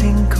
จ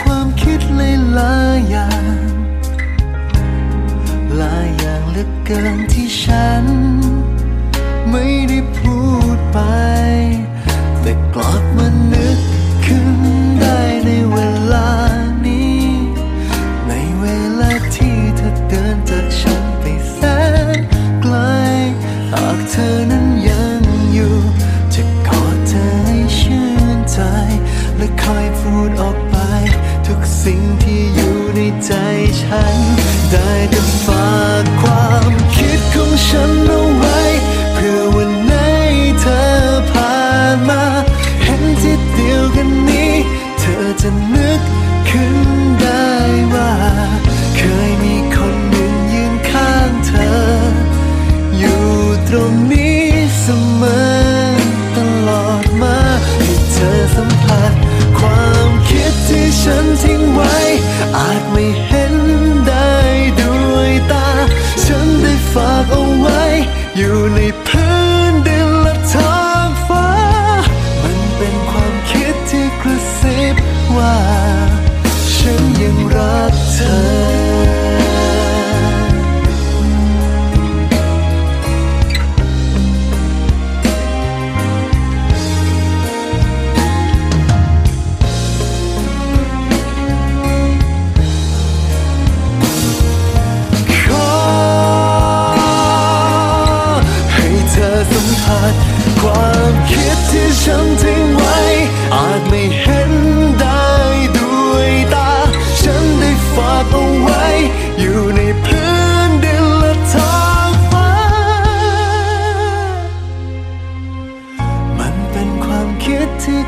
ความคิดหลายอย่างหลายอย่างเหลือเกินที่ฉัน ไม่ได้พูดไป แต่กลับ ได้แต่ฝากความคิดของฉันเอาไว้ เพื่อวันไหนเธอผ่านมา เห็นที่เดียวกันนี้ เธอจะนึกขึ้นได้ว่า อยู่ในพื้าด ความคิดที่ฉันทิ้งไว้ อาจไม่เห็นได้ด้วยตา ฉันได้ฝากเอาไว้ อยู่ในพื้นดินและท้องฟ้า มันเป็นความคิดที่